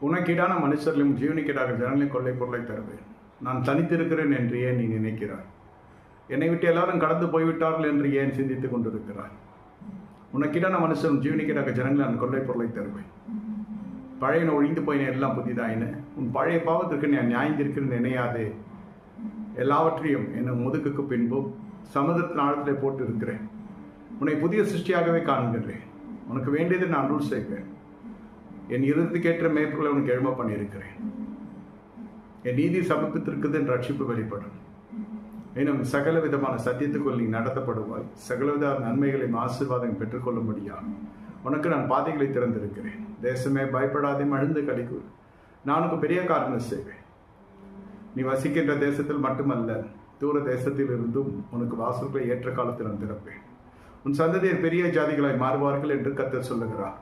உனக்கீடான மனுஷர்களும் ஜீவனிக்கீடாக ஜனங்களை கொள்ளை பொருளை தருவேன். நான் தனித்திருக்கிறேன் என்று ஏன் நீ நினைக்கிறாய்? என்னை விட்டு எல்லாரும் கடந்து போய்விட்டார்கள் என்று ஏன் சிந்தித்துக் கொண்டிருக்கிறாய்? உனக்கிடான மனுஷரும் ஜீவனிக்கீடாக ஜனங்களை நான் கொள்ளை பொருளை தருவேன். பழையன ஒழிந்து போயின எல்லாம் புதிதாயின. உன் பழைய பாவத்திற்கு நான் நியாயந்திருக்கிறேன் நினையாதே. எல்லாவற்றையும் என் முதுகுக்கு பின்பும் சமுதிரத்தின் ஆழத்திலே போட்டு இருக்கிறேன் உன்னை புதிய சிருஷ்டியாகவே காண்கின்றேன். உனக்கு வேண்டியதை நான் ரூல் செய்வேன். என் இருதயத்துக்கேற்ற மேற்கொள்ள உனக்கு எழும பண்ணியிருக்கிறேன். என் நீதி சமர்ப்பித்திருக்குது என் ரட்சிப்பு வெளிப்படும். இன்னும் சகல விதமான சத்தியத்துக்குள் நீ நடத்தப்படுவாய். சகலவித நன்மைகளையும் ஆசீர்வாதம் பெற்றுக்கொள்ளும்படியா உனக்கு நான் பாதைகளை திறந்திருக்கிறேன். தேசமே பயப்படாதே மழுந்து கழிக்கு நான் உனக்கு பெரிய காரணம் செய்வேன். நீ வசிக்கின்ற தேசத்தில் மட்டுமல்ல தூர தேசத்தில் இருந்தும் உனக்கு வாசல்களை ஏற்ற காலத்தில் நான் திறப்பேன். உன் சந்ததியர் பெரிய ஜாதிகளாய் மாறுவார்கள் என்று கத்தர் சொல்லுகிறார்.